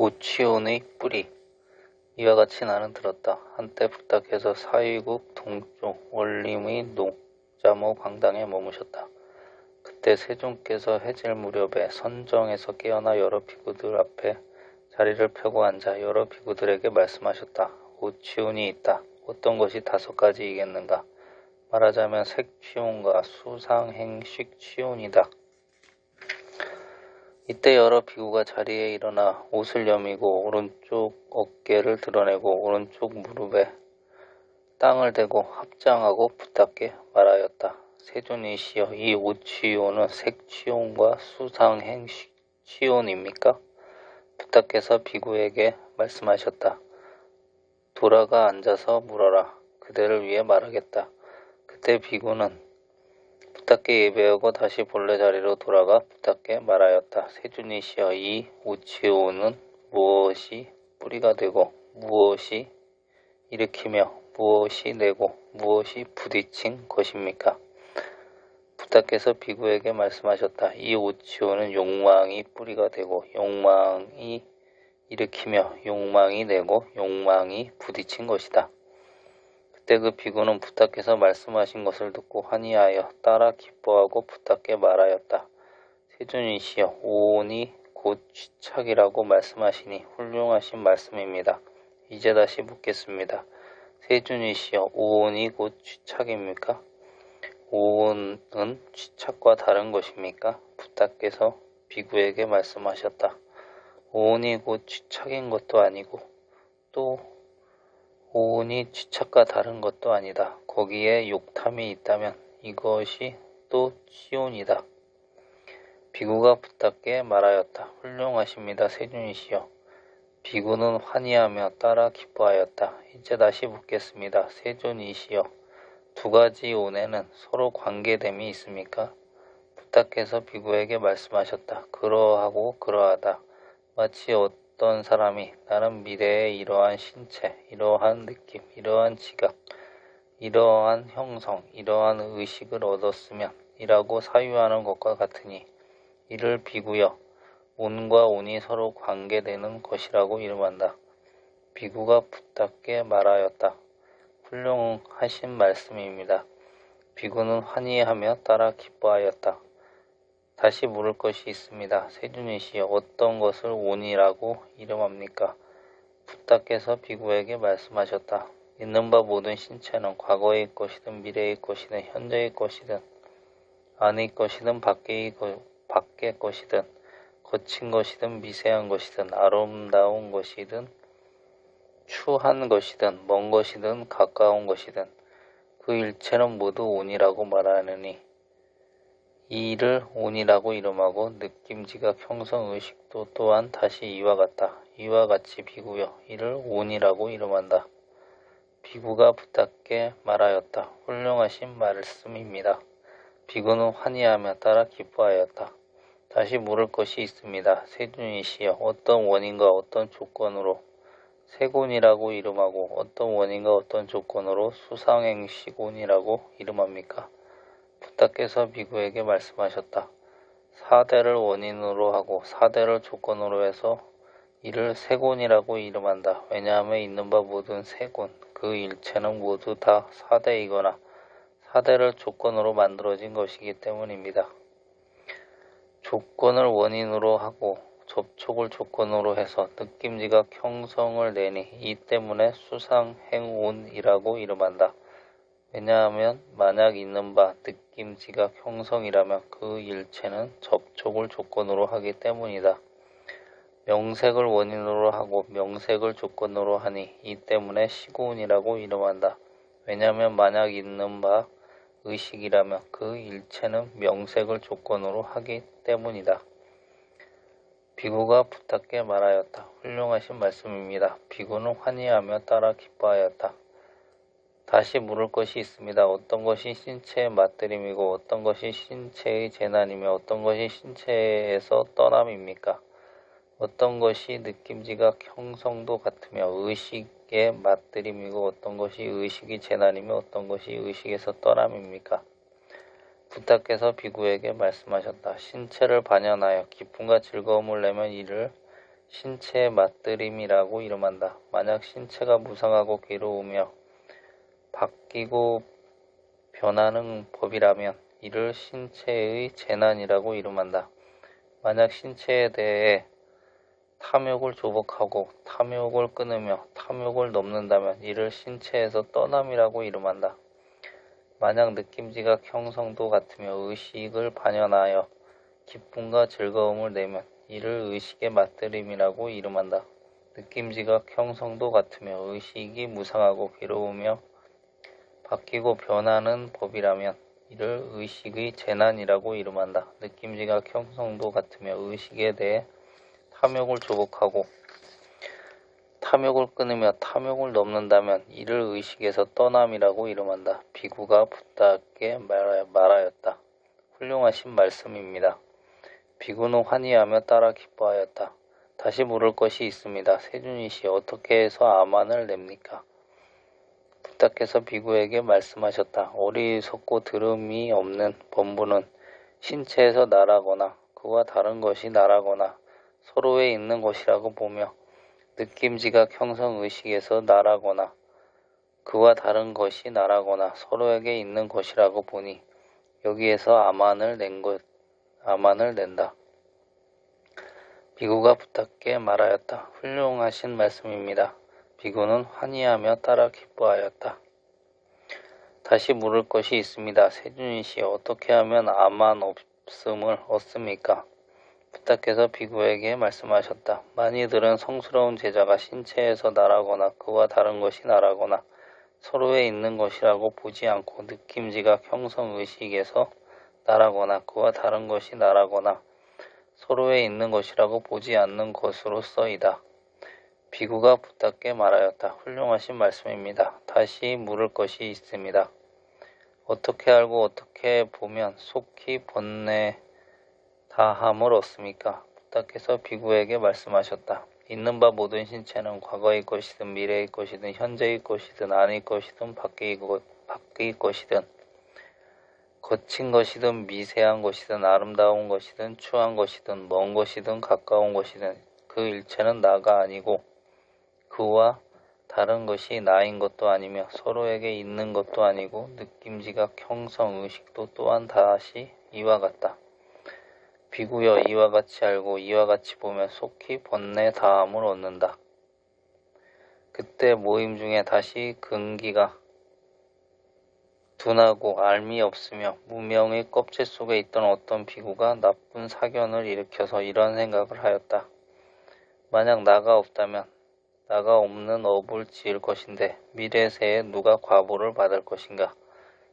오치온의 뿌리 이와 같이 나는 들었다. 한때 부탁해서 사위국 동쪽 원림의 농자모 광당에 머무셨다. 그때 세종께서 해질 무렵에 선정에서 깨어나 여러 비구들 앞에 자리를 펴고 앉아 여러 비구들에게 말씀하셨다. 오치온이 있다. 어떤 것이 다섯 가지이겠는가? 말하자면 색취온과 수상행식취온이다. 이때 여러 비구가 자리에 일어나 옷을 여미고 오른쪽 어깨를 드러내고 오른쪽 무릎에 땅을 대고 합장하고 부탁게 말하였다. 세존이시여 이 오치온은 색취온과 수상행취온입니까? 부탁께서 비구에게 말씀하셨다. 돌아가 앉아서 물어라. 그대를 위해 말하겠다. 그때 비구는 부탁께 예배하고 다시 본래 자리로 돌아가 부탁께 말하였다. 세준이 시여 이 우치오는 무엇이 뿌리가 되고 무엇이 일으키며 무엇이 내고 무엇이 부딪힌 것입니까? 부탁께서 비구에게 말씀하셨다. 이 우치오는 욕망이 뿌리가 되고 욕망이 일으키며 욕망이 내고 욕망이 부딪힌 것이다. 그때 그 비구는 부탁해서 말씀하신 것을 듣고 환희하여 따라 기뻐하고 부탁해 말하였다. 세준이시여 오온이 곧 취착이라고 말씀하시니 훌륭하신 말씀입니다. 이제 다시 묻겠습니다. 세준이시여 오온이 곧 취착입니까? 오온은 취착과 다른 것입니까? 부탁께서 비구에게 말씀하셨다. 오온이 곧 취착인 것도 아니고 또 오온이 취착과 다른 것도 아니다. 거기에 욕탐이 있다면 이것이 또 시온이다. 비구가 부탁게 말하였다. 훌륭하십니다. 세준이시여. 비구는 환희하며 따라 기뻐하였다. 이제 다시 묻겠습니다. 세존이시여. 두 가지 온에는 서로 관계됨이 있습니까? 부탁해서 비구에게 말씀하셨다. 그러하고 그러하다. 마치 어떤 사람이 나는 미래의 이러한 신체, 이러한 느낌, 이러한 지각, 이러한 형성, 이러한 의식을 얻었으면 이라고 사유하는 것과 같으니 이를 비구여 온과 온이 서로 관계되는 것이라고 이름한다. 비구가 부탁게 말하였다. 훌륭하신 말씀입니다. 비구는 환희하며 따라 기뻐하였다. 다시 물을 것이 있습니다. 세준이시여 어떤 것을 온이라고 이름합니까? 부탁께서 비구에게 말씀하셨다. 있는 바 모든 신체는 과거의 것이든 미래의 것이든 현재의 것이든 안의 것이든 밖의, 밖의 것이든 거친 것이든 미세한 것이든 아름다운 것이든 추한 것이든 먼 것이든 가까운 것이든 그 일체는 모두 온이라고 말하느니 이를 온이라고 이름하고 느낌지각 형성의식도 또한 다시 이와 같다. 이와 같이 비구여 이를 온이라고 이름한다. 비구가 부탁게 말하였다. 훌륭하신 말씀입니다. 비구는 환희하며 따라 기뻐하였다. 다시 물을 것이 있습니다. 세준이시여 어떤 원인과 어떤 조건으로 세곤이라고 이름하고 어떤 원인과 어떤 조건으로 수상행시곤이라고 이름합니까? 부탁께서 비구에게 말씀하셨다. 사대를 원인으로 하고 사대를 조건으로 해서 이를 세곤이라고 이름한다. 왜냐하면 있는 바 모든 세곤, 그 일체는 모두 다 사대이거나 사대를 조건으로 만들어진 것이기 때문입니다. 조건을 원인으로 하고 접촉을 조건으로 해서 느낌지각 형성을 내니 이 때문에 수상행온이라고 이름한다. 왜냐하면 만약 있는 바 느낌 지각 형성이라면 그 일체는 접촉을 조건으로 하기 때문이다. 명색을 원인으로 하고 명색을 조건으로 하니 이 때문에 시고운이라고 이름한다. 왜냐하면 만약 있는 바 의식이라면 그 일체는 명색을 조건으로 하기 때문이다. 비구가 부탁게 말하였다. 훌륭하신 말씀입니다. 비구는 환희하며 따라 기뻐하였다. 다시 물을 것이 있습니다. 어떤 것이 신체의 맞들임이고 어떤 것이 신체의 재난이며 어떤 것이 신체에서 떠남입니까? 어떤 것이 느낌지각 형성도 같으며 의식의 맞들임이고 어떤 것이 의식이 재난이며 어떤 것이 의식에서 떠남입니까? 부탁께서 비구에게 말씀하셨다. 신체를 반연하여 기쁨과 즐거움을 내면 이를 신체의 맞들임이라고 이름한다. 만약 신체가 무상하고 괴로우며 바뀌고 변하는 법이라면 이를 신체의 재난이라고 이름한다. 만약 신체에 대해 탐욕을 조복하고 탐욕을 끊으며 탐욕을 넘는다면 이를 신체에서 떠남이라고 이름한다. 만약 느낌지각 형성도 같으며 의식을 반영하여 기쁨과 즐거움을 내면 이를 의식의 맞들임이라고 이름한다. 느낌지각 형성도 같으며 의식이 무상하고 괴로우며 바뀌고 변하는 법이라면 이를 의식의 재난이라고 이름한다. 느낌지각 형성도 같으며 의식에 대해 탐욕을 조복하고 탐욕을 끊으며 탐욕을 넘는다면 이를 의식에서 떠남이라고 이름한다. 비구가 붓다게 말하였다. 훌륭하신 말씀입니다. 비구는 환희하며 따라 기뻐하였다. 다시 물을 것이 있습니다. 세준이 씨 어떻게 해서 아만을 냅니까? 부탁해서 비구에게 말씀하셨다. 어리석고 들음이 없는 범부는 신체에서 나라거나 그와 다른 것이 나라거나 서로에 있는 것이라고 보며 느낌지각 형성 의식에서 나라거나 그와 다른 것이 나라거나 서로에게 있는 것이라고 보니 여기에서 아만을 낸 것, 아만을 낸다. 비구가 부탁게 말하였다. 훌륭하신 말씀입니다. 비구는 환희하며 따라 기뻐하였다. 다시 물을 것이 있습니다. 세준이 씨 어떻게 하면 아만 없음을 얻습니까? 부탁해서 비구에게 말씀하셨다. 많이들은 성스러운 제자가 신체에서 나라거나 그와 다른 것이 나라거나 서로에 있는 것이라고 보지 않고 느낌지각 형성의식에서 나라거나 그와 다른 것이 나라거나 서로에 있는 것이라고 보지 않는 것으로 써이다. 비구가 부탁게 말하였다. 훌륭하신 말씀입니다. 다시 물을 것이 있습니다. 어떻게 알고 어떻게 보면 속히 번뇌 다함을 얻습니까? 부탁해서 비구에게 말씀하셨다. 있는 바 모든 신체는 과거의 것이든 미래의 것이든 현재의 것이든 아닐 것이든 밖의, 것, 밖의 것이든 거친 것이든 미세한 것이든 아름다운 것이든 추한 것이든 먼 것이든 가까운 것이든 그 일체는 나가 아니고 그와 다른 것이 나인 것도 아니며 서로에게 있는 것도 아니고 느낌지각 형성 의식도 또한 다시 이와 같다. 비구여 이와 같이 알고 이와 같이 보면 속히 번뇌 다함을 얻는다. 그때 모임 중에 다시 근기가 둔하고 알미 없으며 무명의 껍질 속에 있던 어떤 비구가 나쁜 사견을 일으켜서 이런 생각을 하였다. 만약 나가 없다면 나가 없는 업을 지을 것인데 미래 세에 누가 과보를 받을 것인가.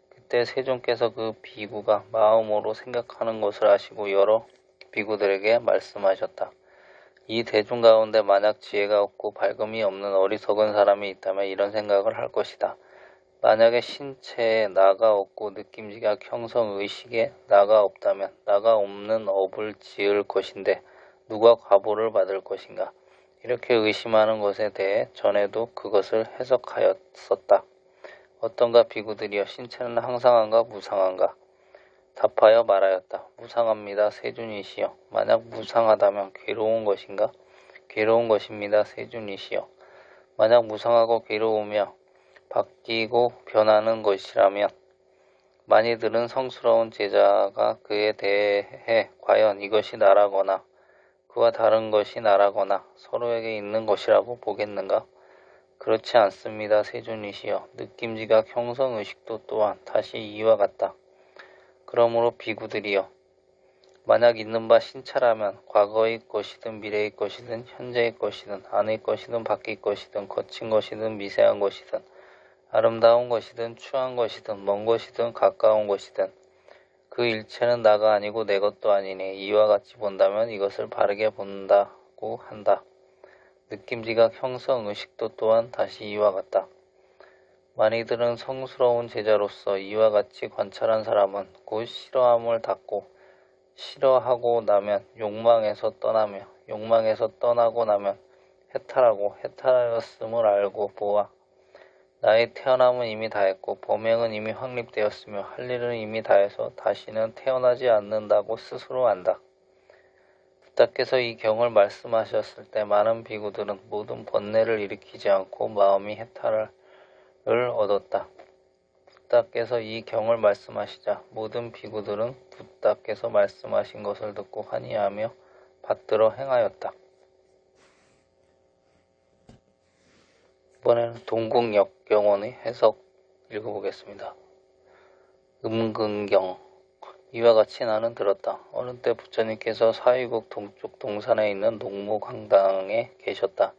그때 세종께서 그 비구가 마음으로 생각하는 것을 아시고 여러 비구들에게 말씀하셨다. 이 대중 가운데 만약 지혜가 없고 밝음이 없는 어리석은 사람이 있다면 이런 생각을 할 것이다. 만약에 신체에 나가 없고 느낌지각 형성 의식에 나가 없다면 나가 없는 업을 지을 것인데 누가 과보를 받을 것인가? 이렇게 의심하는 것에 대해 전에도 그것을 해석하였었다. 어떤가 비구들이여 신체는 항상한가 무상한가? 답하여 말하였다. 무상합니다. 세준이시여. 만약 무상하다면 괴로운 것인가? 괴로운 것입니다. 세준이시여. 만약 무상하고 괴로우며 바뀌고 변하는 것이라면 많이들은 성스러운 제자가 그에 대해 과연 이것이 나라거나 그와 다른 것이 나라거나 서로에게 있는 것이라고 보겠는가? 그렇지 않습니다. 세준이시여. 느낌지각 형성의식도 또한 다시 이와 같다. 그러므로 비구들이여. 만약 있는 바 신차라면 과거의 것이든 미래의 것이든 현재의 것이든 안의 것이든 밖의 것이든 거친 것이든 미세한 것이든 아름다운 것이든 추한 것이든 먼 것이든 가까운 것이든 그 일체는 나가 아니고 내 것도 아니니 이와 같이 본다면 이것을 바르게 본다고 한다. 느낌 지각 형성 의식도 또한 다시 이와 같다. 많이들은 성스러운 제자로서 이와 같이 관찰한 사람은 곧 싫어함을 닫고 싫어하고 나면 욕망에서 떠나며 욕망에서 떠나고 나면 해탈하고 해탈하였음을 알고 보아 나의 태어남은 이미 다했고 범행은 이미 확립되었으며 할 일은 이미 다해서 다시는 태어나지 않는다고 스스로 안다. 부다께서 이 경을 말씀하셨을 때 많은 비구들은 모든 번뇌를 일으키지 않고 마음이 해탈을 얻었다. 부다께서 이 경을 말씀하시자 모든 비구들은 부다께서 말씀하신 것을 듣고 환희하며 받들어 행하였다. 이번에는 동국역 경원의 해석 읽어보겠습니다. 음근경 이와 같이 나는 들었다. 어느 때 부처님께서 사위국 동쪽 동산에 있는 농목항당에 계셨다.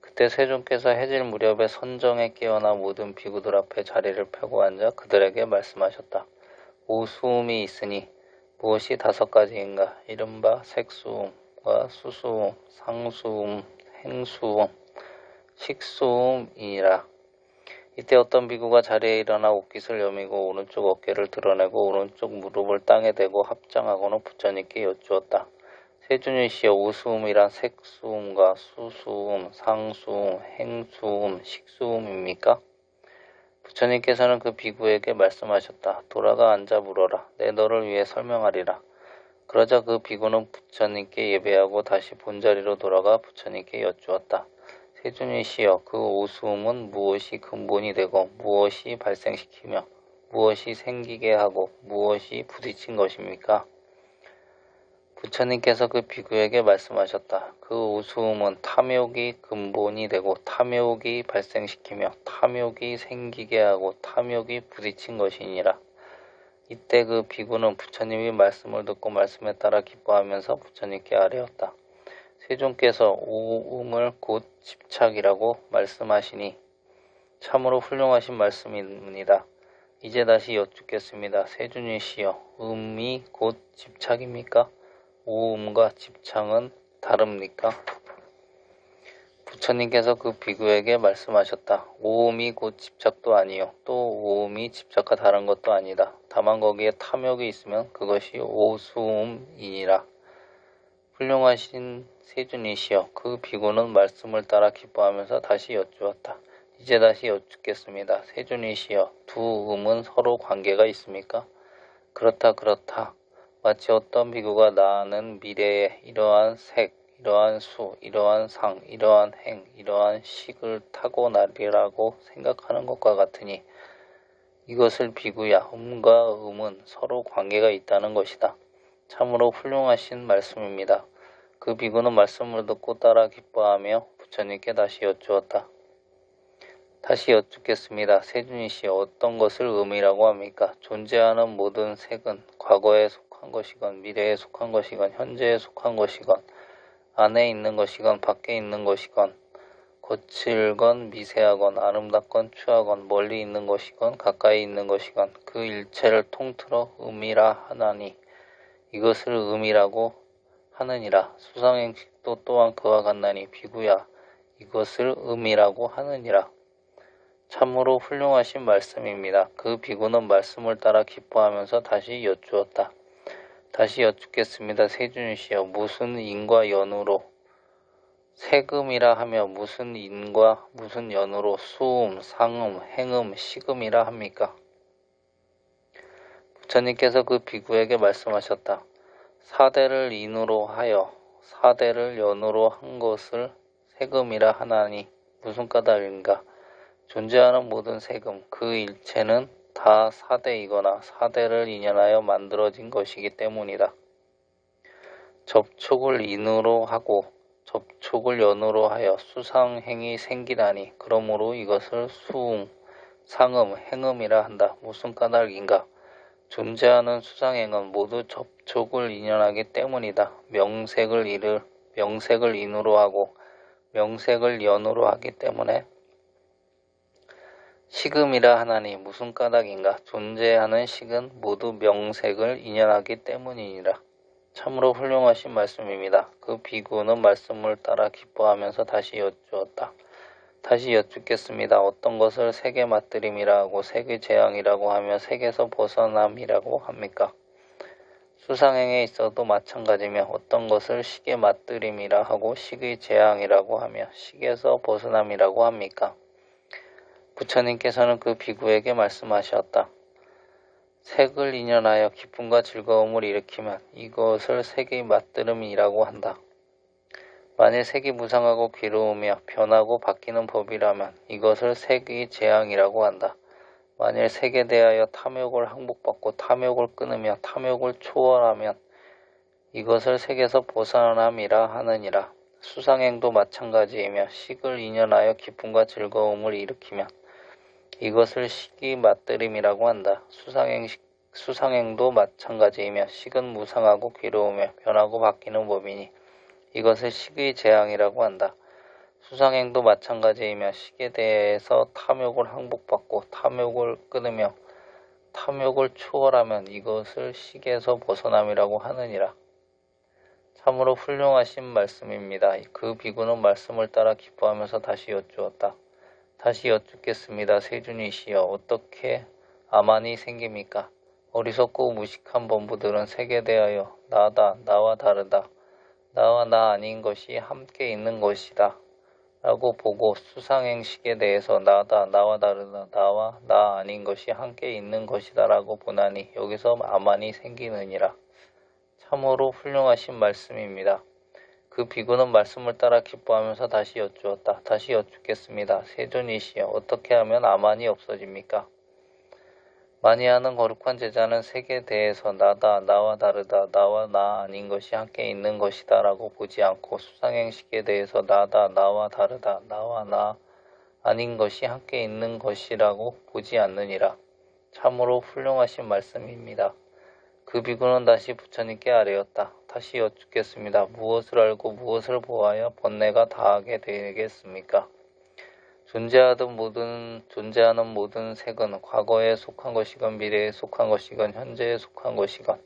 그때 세존께서 해질 무렵에 선정에 깨어나 모든 비구들 앞에 자리를 펴고 앉아 그들에게 말씀하셨다. 오수음이 있으니 무엇이 다섯 가지인가? 이른바 색수음과 수수음, 상수음, 행수음, 식수음이라. 이때 어떤 비구가 자리에 일어나 옷깃을 여미고 오른쪽 어깨를 드러내고 오른쪽 무릎을 땅에 대고 합장하고는 부처님께 여쭈었다. 세준이시여 오수음이란 색수음과 수수음, 상수음, 행수음, 식수음입니까? 부처님께서는 그 비구에게 말씀하셨다. 돌아가 앉아 물어라. 내 너를 위해 설명하리라. 그러자 그 비구는 부처님께 예배하고 다시 본자리로 돌아가 부처님께 여쭈었다. 세준이시여 그 오수음은 무엇이 근본이 되고 무엇이 발생시키며 무엇이 생기게 하고 무엇이 부딪힌 것입니까? 부처님께서 그 비구에게 말씀하셨다. 그 오수음은 탐욕이 근본이 되고 탐욕이 발생시키며 탐욕이 생기게 하고 탐욕이 부딪힌 것이니라. 이때 그 비구는 부처님이 말씀을 듣고 말씀에 따라 기뻐하면서 부처님께 아뢰었다. 세존께서 오음을 곧 집착이라고 말씀하시니 참으로 훌륭하신 말씀입니다. 이제 다시 여쭙겠습니다. 세준이시여, 음이 곧 집착입니까? 오음과 집착은 다릅니까? 부처님께서 그 비구에게 말씀하셨다. 오음이 곧 집착도 아니요. 또 오음이 집착과 다른 것도 아니다. 다만 거기에 탐욕이 있으면 그것이 오수음이니라. 훌륭하신 세준이시여 그 비구는 말씀을 따라 기뻐하면서 다시 여쭈었다. 이제 다시 여쭙겠습니다. 세준이시여 두 음은 서로 관계가 있습니까? 그렇다 그렇다. 마치 어떤 비구가 나는 미래에 이러한 색, 이러한 수, 이러한 상, 이러한 행, 이러한 식을 타고 나리라고 생각하는 것과 같으니 이것을 비구야 음과 음은 서로 관계가 있다는 것이다. 참으로 훌륭하신 말씀입니다. 그 비구는 말씀을 듣고 따라 기뻐하며 부처님께 다시 여쭈었다. 다시 여쭙겠습니다. 세준이시 어떤 것을 음이라고 합니까? 존재하는 모든 색은 과거에 속한 것이건 미래에 속한 것이건 현재에 속한 것이건 안에 있는 것이건 밖에 있는 것이건 거칠건 미세하건 아름답건 추하건 멀리 있는 것이건 가까이 있는 것이건 그 일체를 통틀어 음이라 하나니 이것을 음이라고 하느니라 수상행식도 또한 그와 같나니 비구야 이것을 음이라고 하느니라 참으로 훌륭하신 말씀입니다. 그 비구는 말씀을 따라 기뻐하면서 다시 여쭈었다. 다시 여쭙겠습니다. 세준이시여 무슨 인과 연으로 세금이라 하며 무슨 인과 무슨 연으로 수음, 상음, 행음, 식음이라 합니까? 부처님께서 그 비구에게 말씀하셨다. 사대를 인으로 하여 사대를 연으로 한 것을 세금이라 하나니 무슨 까닭인가? 존재하는 모든 세금, 그 일체는 다 사대이거나 사대를 인연하여 만들어진 것이기 때문이다. 접촉을 인으로 하고 접촉을 연으로 하여 수상행이 생기다니 그러므로 이것을 수응, 상음, 행음이라 한다. 무슨 까닭인가? 존재하는 수상행은 모두 접촉을 인연하기 때문이다. 명색을 이를 명색을 인으로 하고 명색을 연으로 하기 때문에 식음이라 하나니 무슨 까닭인가? 존재하는 식은 모두 명색을 인연하기 때문이니라. 참으로 훌륭하신 말씀입니다. 그 비구는 말씀을 따라 기뻐하면서 다시 여쭈었다. 다시 여쭙겠습니다. 어떤 것을 색의 맛들임이라 하고 색의 재앙이라고 하며 색에서 벗어남이라고 합니까? 수상행에 있어도 마찬가지며 어떤 것을 식의 맛들임이라 하고 식의 재앙이라고 하며 식에서 벗어남이라고 합니까? 부처님께서는 그 비구에게 말씀하셨다. 색을 인연하여 기쁨과 즐거움을 일으키면 이것을 색의 맞들음이라고 한다. 만일 색이 무상하고 괴로우며 변하고 바뀌는 법이라면 이것을 색의 재앙이라고 한다. 만일 색에 대하여 탐욕을 항복받고 탐욕을 끊으며 탐욕을 초월하면 이것을 색에서 벗어남이라 하느니라. 수상행도 마찬가지이며 식을 인연하여 기쁨과 즐거움을 일으키면 이것을 식이 맞들임이라고 한다. 수상행, 수상행도 마찬가지이며 식은 무상하고 괴로우며 변하고 바뀌는 법이니 이것을 식의 재앙이라고 한다. 수상행도 마찬가지이며 식에 대해서 탐욕을 항복받고 탐욕을 끊으며 탐욕을 초월하면 이것을 식에서 벗어남이라고 하느니라. 참으로 훌륭하신 말씀입니다. 그 비구는 말씀을 따라 기뻐하면서 다시 여쭈었다. 다시 여쭙겠습니다. 세준이시여 어떻게 아만이 생깁니까? 어리석고 무식한 범부들은 색에 대하여 나다, 나와 다르다, 나와 나 아닌 것이 함께 있는 것이다. 라고 보고 수상행식에 대해서 나다, 나와 다르다, 나와 나 아닌 것이 함께 있는 것이다 라고 보나니 여기서 아만이 생기느니라. 참으로 훌륭하신 말씀입니다. 그 비구는 말씀을 따라 기뻐하면서 다시 여쭈었다. 다시 여쭙겠습니다. 세존이시여 어떻게 하면 아만이 없어집니까? 하는 거룩한 제자는 색에 대해서 나다, 나와 다르다, 나와 나 아닌 것이 함께 있는 것이다 라고 보지 않고 수상행식에 대해서 나다, 나와 다르다, 나와 나 아닌 것이 함께 있는 것이라고 보지 않느니라. 참으로 훌륭하신 말씀입니다. 그 비구는 다시 부처님께 아뢰었다. 다시 여쭙겠습니다. 무엇을 알고 무엇을 보아야 번뇌가 다하게 되겠습니까? 존재하던 모든 존재하는 모든 색은 과거에 속한 것이건 미래에 속한 것이건 현재에 속한 것이건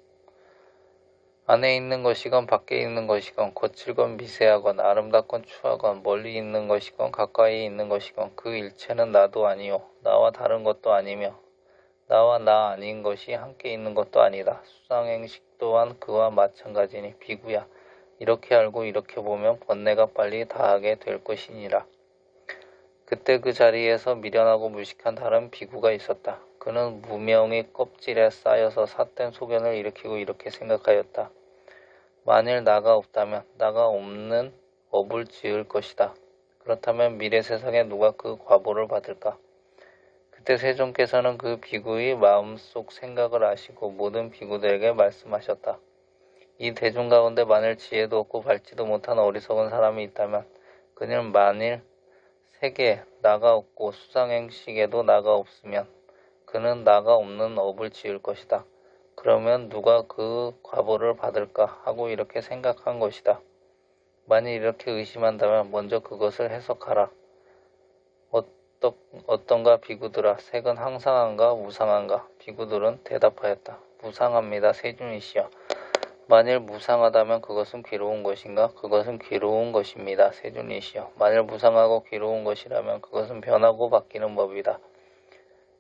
안에 있는 것이건 밖에 있는 것이건 거칠건 미세하건 아름답건 추하건 멀리 있는 것이건 가까이 있는 것이건 그 일체는 나도 아니요 나와 다른 것도 아니며 나와 나 아닌 것이 함께 있는 것도 아니다. 수상행식 또한 그와 마찬가지니 비구야. 이렇게 알고 이렇게 보면 번뇌가 빨리 다하게 될 것이니라. 그때 그 자리에서 미련하고 무식한 다른 비구가 있었다. 그는 무명의 껍질에 쌓여서 삿된 소견을 일으키고 이렇게 생각하였다. 만일 나가 없다면 나가 없는 업을 지을 것이다. 그렇다면 미래 세상에 누가 그 과보를 받을까? 그때 세종께서는 그 비구의 마음속 생각을 아시고 모든 비구들에게 말씀하셨다. 이 대중 가운데 만일 지혜도 없고 밟지도 못한 어리석은 사람이 있다면 그는 만일 세계 나가 없고 수상행식에도 나가 없으면 그는 나가 없는 업을 지을 것이다. 그러면 누가 그 과보를 받을까 하고 이렇게 생각한 것이다. 만일 이렇게 의심한다면 먼저 그것을 해석하라. 어떠, 어떤가 비구들아 색은 항상한가 무상한가 비구들은 대답하였다. 무상합니다. 세준이시여. 만일 무상하다면 그것은 괴로운 것인가? 그것은 괴로운 것입니다. 세준이시여. 만일 무상하고 괴로운 것이라면 그것은 변하고 바뀌는 법이다.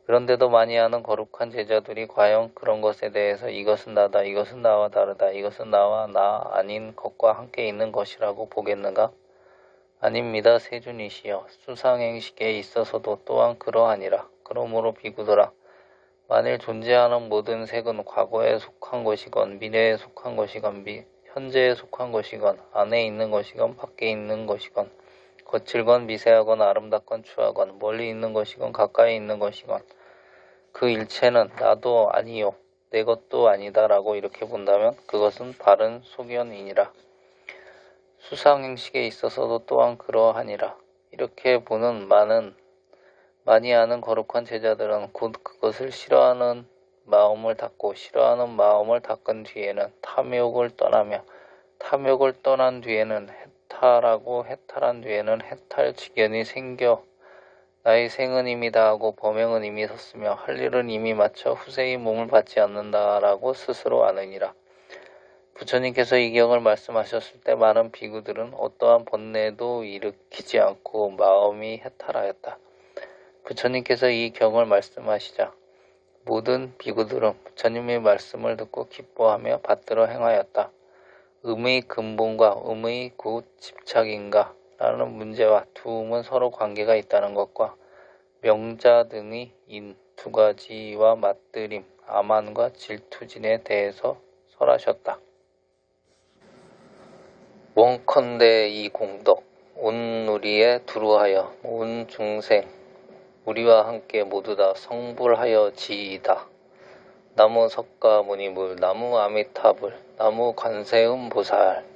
그런데도 많이 하는 거룩한 제자들이 과연 그런 것에 대해서 이것은 나다, 이것은 나와 다르다, 이것은 나와 나 아닌 것과 함께 있는 것이라고 보겠는가? 아닙니다. 세준이시여. 수상행식에 있어서도 또한 그러하니라. 그러므로 비구더라. 만일 존재하는 모든 색은 과거에 속한 것이건 미래에 속한 것이건 미, 현재에 속한 것이건 안에 있는 것이건 밖에 있는 것이건 거칠건 미세하건 아름답건 추하건 멀리 있는 것이건 가까이 있는 것이건 그 일체는 나도 아니요 내 것도 아니다라고 이렇게 본다면 그것은 바른 소견이니라. 수상행식에 있어서도 또한 그러하니라. 이렇게 보는 많은 많이 아는 거룩한 제자들은 곧 그것을 싫어하는 마음을 닫고 싫어하는 마음을 닦은 뒤에는 탐욕을 떠나며 탐욕을 떠난 뒤에는 해탈하고 해탈한 뒤에는 해탈 지견이 생겨 나의 생은 이미 다하고 범행은 이미 섰으며 할 일은 이미 마쳐 후세의 몸을 받지 않는다라고 스스로 아느니라. 부처님께서 이 경을 말씀하셨을 때 많은 비구들은 어떠한 번뇌도 일으키지 않고 마음이 해탈하였다. 부처님께서 이 경을 말씀하시자 모든 비구들은 부처님의 말씀을 듣고 기뻐하며 받들어 행하였다. 음의 근본과 음의 곧 집착인가 라는 문제와 두 음은 서로 관계가 있다는 것과 명자 등의 인 두 가지와 맞들임 아만과 질투진에 대해서 설하셨다. 원컨대 이 공덕 온 누리에 두루하여 온 중생 우리와 함께 모두 다 성불하여 지이다. 나무 석가 무니물 나무 아미타불 나무 관세음 보살